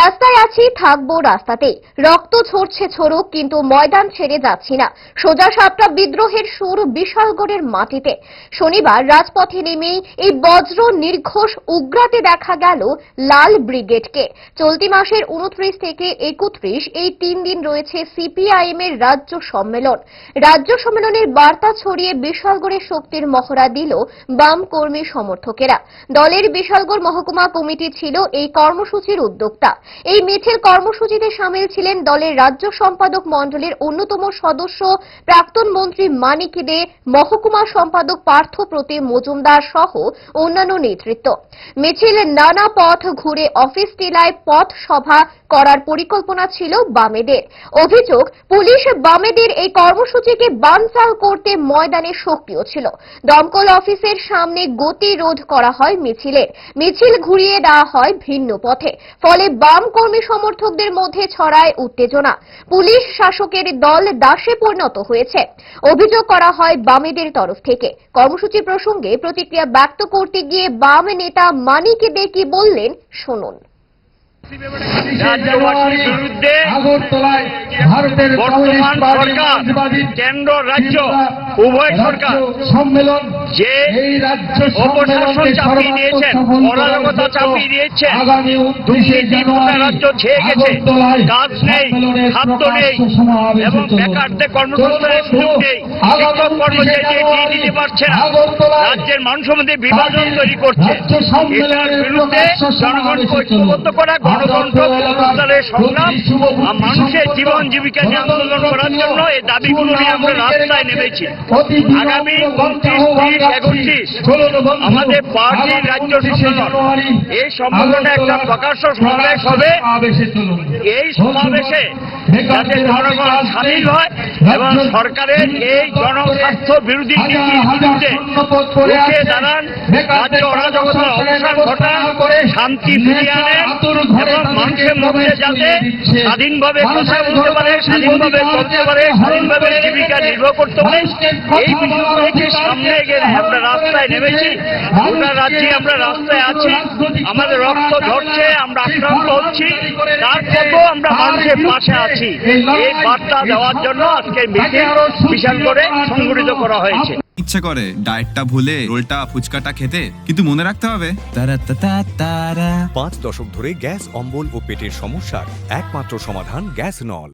রাস্তায় আছি, থাকব রাস্তাতে রক্ত ছড়ছে ছড়ুক কিন্তু ময়দান ছেড়ে যাচ্ছি না। সোজা সাপটা বিদ্রোহের সুর বিশালগড়ের মাটিতে। শনিবার রাজপথে নেমে এই বজ্র নির্ঘোষ উগ্রাতে দেখা গেল লাল ব্রিগেডকে। চলতি মাসের উনত্রিশ থেকে একত্রিশ এই তিন দিন রয়েছে সিপিআইএম এর রাজ্য সম্মেলন। রাজ্য সম্মেলনের বার্তা ছড়িয়ে বিশালগড়ের শক্তির মহড়া দিল বাম কর্মী সমর্থকেরা। দলের বিশালগড় মহকুমা কমিটি ছিল এই কর্মসূচির উদ্যোক্তা। এই মিছিল কর্মসূচিতে সামিল ছিলেন দলের রাজ্য সম্পাদক মণ্ডলীর অন্যতম সদস্য প্রাক্তন মন্ত্রী মানিক দে, মহকুমা সম্পাদক পার্থ প্রতিম মজুমদার সহ অন্যান্য নেতৃত্ব। মিছিল নানা পথ ঘুরে অফিস টিলায় পথ সভা করার পরিকল্পনা ছিল বামেদের। অভিযোগ, পুলিশ বামেদের এই কর্মসূচিকে বানচাল করতে ময়দানে সক্রিয় ছিল। দমকল অফিসের সামনে গতিরোধ করা হয় মিছিলের। মিছিল ঘুরিয়ে দেওয়া হয় ভিন্ন পথে। ফলে বাম কর্মী সমর্থকদের মধ্যে ছড়ায় উত্তেজনা। পুলিশ শাসকের দল দাসে পরিণত হয়েছে। অভিযোগ করা হয় বামেদের তরফ থেকে। কর্মসূচি প্রসঙ্গে প্রতিক্রিয়া ব্যক্ত করতে গিয়ে বাম নেতা মানিক দে কি বললেন শুনুন। বিরুদ্ধে আগরতলায় ভারতের কেন্দ্র, রাজ্য, উভয় সরকার সম্মেলন যে এই রাজ্য অপশাসন চাপিয়ে দিয়েছেন, অরাজকতা চাপিয়ে দিয়েছেন, দুর্নীতি রাজ্য ছেয়ে গেছে, কাজ নেই, খাদ্য নেই, এবং বেকারদের কর্মসংস্থানের সুযোগ নেই, শিক্ষক 29শে কর্মচারীদের দিয়ে দিতে পারছে না, রাজ্যের মানুষের মধ্যে বিভাজন তৈরি করছে। এটার বিরুদ্ধে জনগণকে ঐক্যবদ্ধ করা গণতন্ত্র পুনরুদ্ধারের সংগ্রাম মানুষের জীবন জীবিকা নিয়ে আন্দোলন করার জন্য এই দাবিগুলো নিয়ে আমরা রাস্তায় নেমেছি। আগামী উনত্রিশ তিরিশ একত্রিশ আমাদের পার্টির রাজ্য সম্মেলন এই সম্মেলনে একটা প্রকাশ্য সমাবেশ হবে। এই সমাবেশে যাতে জনগণ সামিল হয় এবং সরকারের এই জনস্বার্থ বিরোধী নীতির বিরুদ্ধে রুখে দাঁড়ান। রাজ্য অরাজকতার অবসান ঘটান শান্তি ফিরিয়ে আনে এবং মানুষের মধ্যে যাতে স্বাধীনভাবে কথা বলতে পারে স্বাধীনভাবে চলতে পারে স্বাধীনভাবে জীবিকা নির্ভর করতে পারে। এই বিষয়গুলোকে সামনে গেলে আমরা রাস্তায় নেমেছি। গোটা রাজ্যে আমরা রাস্তায় আছি। আমাদের রক্ত ঝরছে আমরা আক্রান্ত হচ্ছি। তারপরেও আমরা মানুষের পাশে আছি। এই বার্তা দেওয়ার জন্য আজকে মিটিং বিশাল করে সংগঠিত করা হয়েছে। ইচ্ছে করে ডায়েটটা ভুলে রোলটা ফুচকাটা খেতে কিন্তু মনে রাখতে হবে। তারা তারা তারা পাঁচ দশক ধরে গ্যাস অম্বল ও পেটের সমস্যার একমাত্র সমাধান গ্যাস নল।